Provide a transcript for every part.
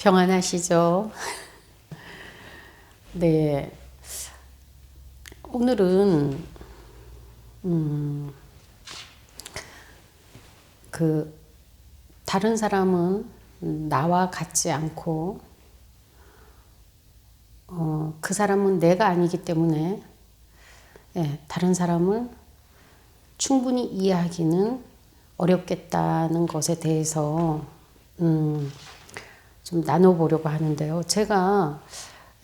평안하시죠? 네. 오늘은, 음, 그, 다른 사람은 나와 같지 않고, 어, 그 사람은 내가 아니기 때문에, 예, 다른 사람을 충분히 이해하기는 어렵겠다는 것에 대해서, 음, 좀 나눠보려고 하는데요. 제가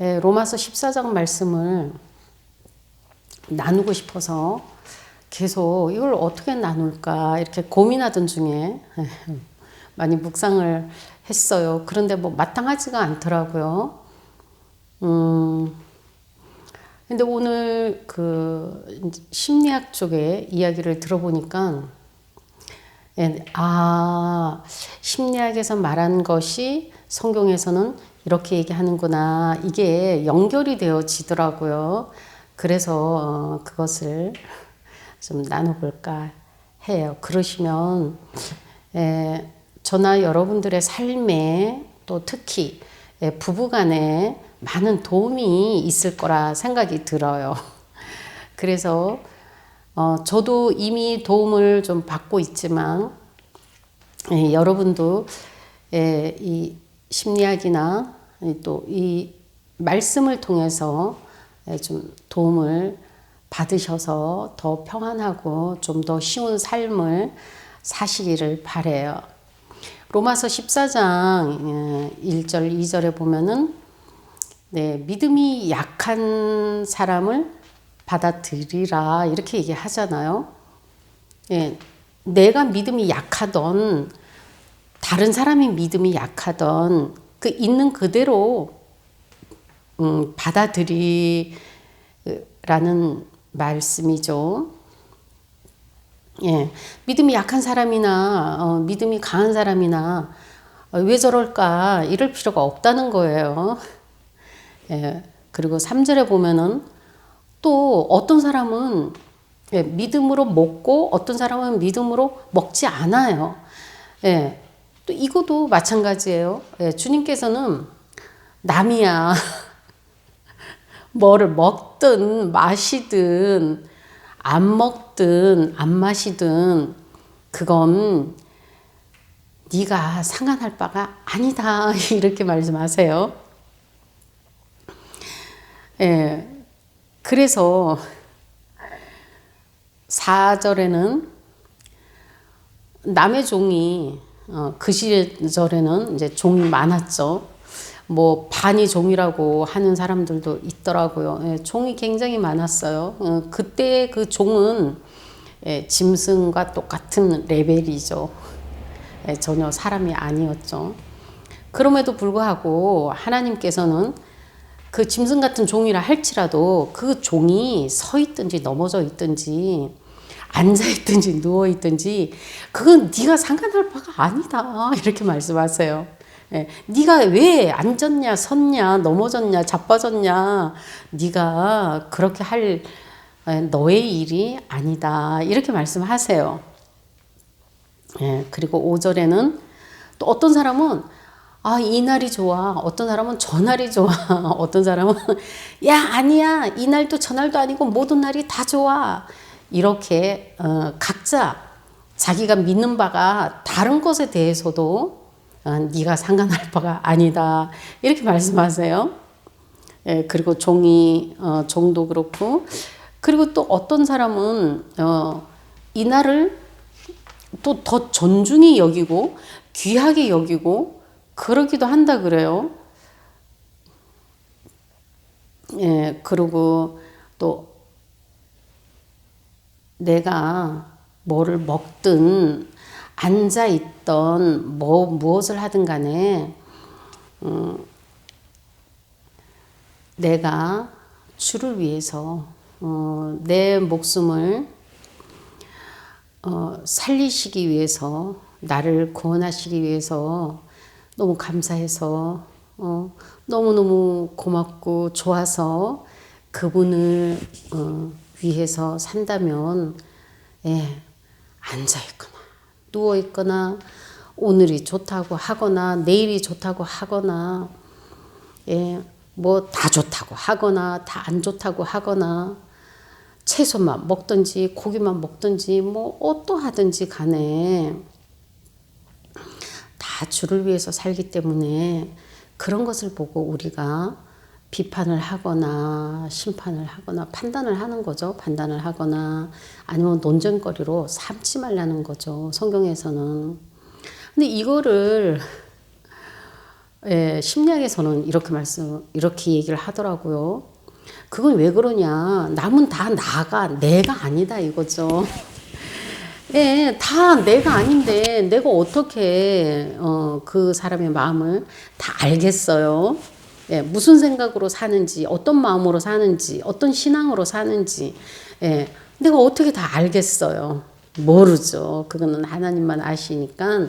예, 로마서 14장 말씀을 나누고 싶어서 계속 이걸 어떻게 나눌까 이렇게 고민하던 중에 많이 묵상을 했어요. 그런데 뭐 마땅하지가 않더라고요. 음, 근데 오늘 그 심리학 쪽에 이야기를 들어보니까 예, 아, 심리학에서 말한 것이 성경에서는 이렇게 얘기하는구나. 이게 연결이 되어지더라고요. 그래서 어, 그것을 좀 나눠볼까 해요. 그러시면 에, 저나 여러분들의 삶에 또 특히 에, 부부간에 많은 도움이 있을 거라 생각이 들어요. 그래서 어, 저도 이미 도움을 좀 받고 있지만 에, 여러분도 에, 이 심리학이나 또 이 말씀을 통해서 좀 도움을 받으셔서 더 평안하고 좀 더 쉬운 삶을 사시기를 바래요. 로마서 14장 1절 2절에 보면은 네, 믿음이 약한 사람을 받아들이라 이렇게 얘기하잖아요. 예, 내가 믿음이 약하던 다른 사람이 믿음이 약하던 그 있는 그대로 음, 받아들이라는 말씀이죠. 예, 믿음이 약한 사람이나 어, 믿음이 강한 사람이나 어, 왜 저럴까 이럴 필요가 없다는 거예요. 예, 그리고 3절에 보면은 또 어떤 사람은 예, 믿음으로 먹고 어떤 사람은 믿음으로 먹지 않아요. 예, 또 이것도 마찬가지예요. 예, 주님께서는 남이야. 뭐를 먹든 마시든 안 먹든 안 마시든 그건 네가 상관할 바가 아니다 이렇게 말씀하세요. 예, 그래서 4절에는 남의 종이 어, 그 시절에는 이제 종이 많았죠. 뭐 반이 종이라고 하는 사람들도 있더라고요. 예, 종이 굉장히 많았어요. 어, 그때 그 종은 예, 짐승과 똑같은 레벨이죠. 예, 전혀 사람이 아니었죠. 그럼에도 불구하고 하나님께서는 그 짐승 같은 종이라 할지라도 그 종이 서 있든지 넘어져 있든지 앉아 있든지 누워 있든지 그건 네가 상관할 바가 아니다 이렇게 말씀하세요. 예, 네가 왜 앉았냐, 섰냐, 넘어졌냐, 자빠졌냐, 네가 그렇게 할 예, 너의 일이 아니다 이렇게 말씀하세요. 예, 그리고 5절에는 또 어떤 사람은 아, 이 날이 좋아. 어떤 사람은 저 날이 좋아. 어떤 사람은 야, 아니야. 이 날도 저 날도 아니고 모든 날이 다 좋아. 이렇게 어, 각자 자기가 믿는 바가 다른 것에 대해서도 어, 네가 상관할 바가 아니다 이렇게 말씀하세요. 예, 그리고 종이 어, 종도 그렇고 그리고 또 어떤 사람은 어, 이 날을 또 더 존중히 여기고 귀하게 여기고 그러기도 한다 그래요. 예, 그리고 또 내가 뭐를 먹든 앉아 있던 뭐 무엇을 하든 간에 음, 내가 주를 위해서 어, 내 목숨을 어, 살리시기 위해서 나를 구원하시기 위해서 너무 감사해서 어, 너무너무 고맙고 좋아서 그분을 어, 위해서 산다면 예, 앉아 있거나 누워 있거나 오늘이 좋다고 하거나 내일이 좋다고 하거나 예, 뭐 다 좋다고 하거나 다 안 좋다고 하거나 채소만 먹든지 고기만 먹든지 뭐 어떠하든지 간에 다 주를 위해서 살기 때문에 그런 것을 보고 우리가 비판을 하거나 심판을 하거나 판단을 하는 거죠. 판단을 하거나 아니면 논쟁거리로 삼지 말라는 거죠. 성경에서는. 근데 이거를 예, 심리학에서는 이렇게 말씀 이렇게 얘기를 하더라고요. 그건 왜 그러냐? 남은 다 나가 내가 아니다 이거죠. 예, 다 내가 아닌데 내가 어떻게 어, 그 사람의 마음을 다 알겠어요. 예, 무슨 생각으로 사는지, 어떤 마음으로 사는지, 어떤 신앙으로 사는지, 예, 내가 어떻게 다 알겠어요. 모르죠. 그거는 하나님만 아시니까,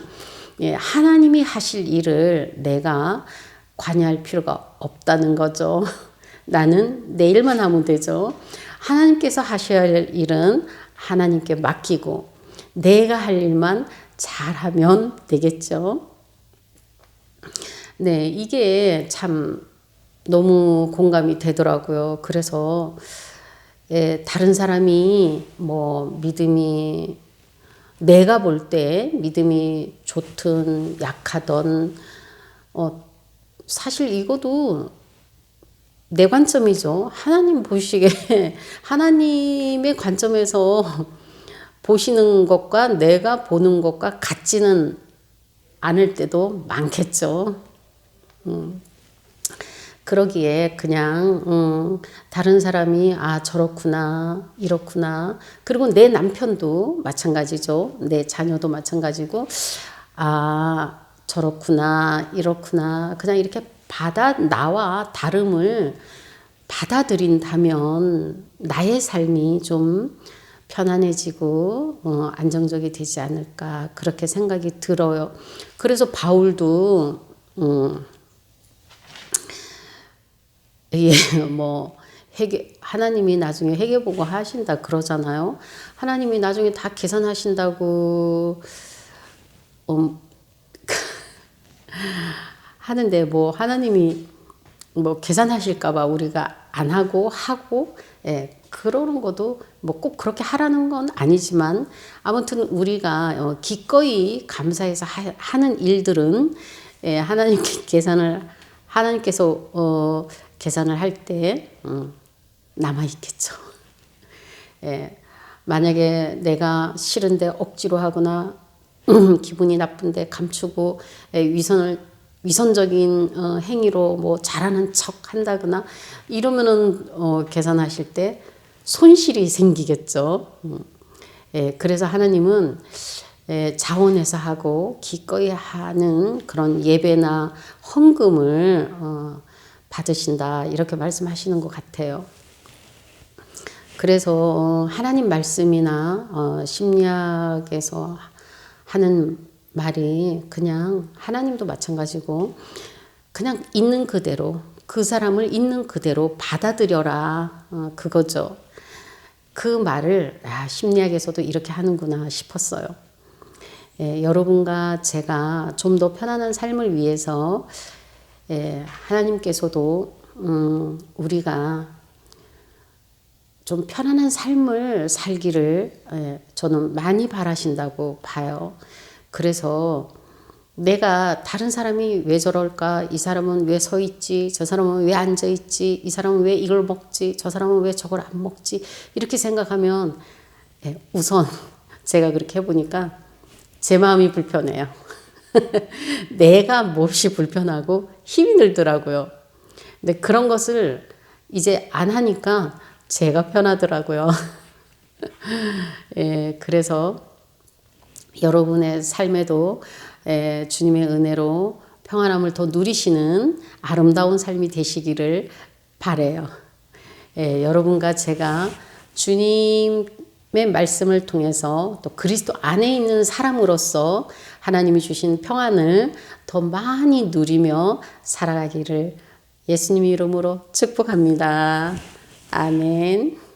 예, 하나님이 하실 일을 내가 관여할 필요가 없다는 거죠. 나는 내 일만 하면 되죠. 하나님께서 하셔야 할 일은 하나님께 맡기고, 내가 할 일만 잘하면 되겠죠. 네, 이게 참 너무 공감이 되더라고요. 그래서 예, 다른 사람이 뭐 믿음이 내가 볼 때 믿음이 좋든 약하든 어 사실 이것도 내 관점이죠. 하나님 보시기에 하나님의 관점에서 보시는 것과 내가 보는 것과 같지는 않을 때도 많겠죠. 음. 그러기에 그냥 음, 다른 사람이 아 저렇구나 이렇구나 그리고 내 남편도 마찬가지죠 내 자녀도 마찬가지고 아 저렇구나 이렇구나 그냥 이렇게 받아 나와 다름을 받아들인다면 나의 삶이 좀 편안해지고 어, 안정적이 되지 않을까 그렇게 생각이 들어요. 그래서 바울도 음, 예, 뭐 회계 하나님이 나중에 회계 보고 하신다 그러잖아요. 하나님이 나중에 다 계산하신다고 음, 하는데 뭐 하나님이 뭐 계산하실까봐 우리가 안 하고 하고 예, 그러는 것도 뭐 꼭 그렇게 하라는 건 아니지만 아무튼 우리가 어, 기꺼이 감사해서 하, 는 일들은 예, 하나님께 계산을 하나님께서 어, 계산을 할때 음, 남아 있겠죠. 예, 만약에 내가 싫은데 억지로 하거나 기분이 나쁜데 감추고 예, 위선을 위선적인 어, 행위로 뭐 잘하는 척 한다거나 이러면은 어, 계산하실 때 손실이 생기겠죠. 음. 예, 그래서 하나님은 예, 자원해서 하고 기꺼이 하는 그런 예배나 헌금을 어, 받으신다 이렇게 말씀하시는 것 같아요. 그래서 어, 하나님 말씀이나 어, 심리학에서 하는 말이 그냥 하나님도 마찬가지고 그냥 있는 그대로 그 사람을 있는 그대로 받아들여라 어, 그거죠. 그 말을 아, 심리학에서도 이렇게 하는구나 싶었어요. 예, 여러분과 제가 좀 더 편안한 삶을 위해서 예, 하나님께서도 음, 우리가 좀 편안한 삶을 살기를 예, 저는 많이 바라신다고 봐요. 그래서 내가 다른 사람이 왜 저럴까? 이 사람은 왜 서 있지? 저 사람은 왜 앉아 있지? 이 사람은 왜 이걸 먹지? 저 사람은 왜 저걸 안 먹지? 이렇게 생각하면 예, 우선 제가 그렇게 해보니까 제 마음이 불편해요. 내가 몹시 불편하고 힘이 들더라고요. 근데 그런 것을 이제 안 하니까 제가 편하더라고요. 예, 그래서 여러분의 삶에도 예, 주님의 은혜로 평안함을 더 누리시는 아름다운 삶이 되시기를 바래요. 예, 여러분과 제가 주님의 말씀을 통해서 또 그리스도 안에 있는 사람으로서 하나님이 주신 평안을 더 많이 누리며 살아가기를 예수님 이름으로 축복합니다. 아멘.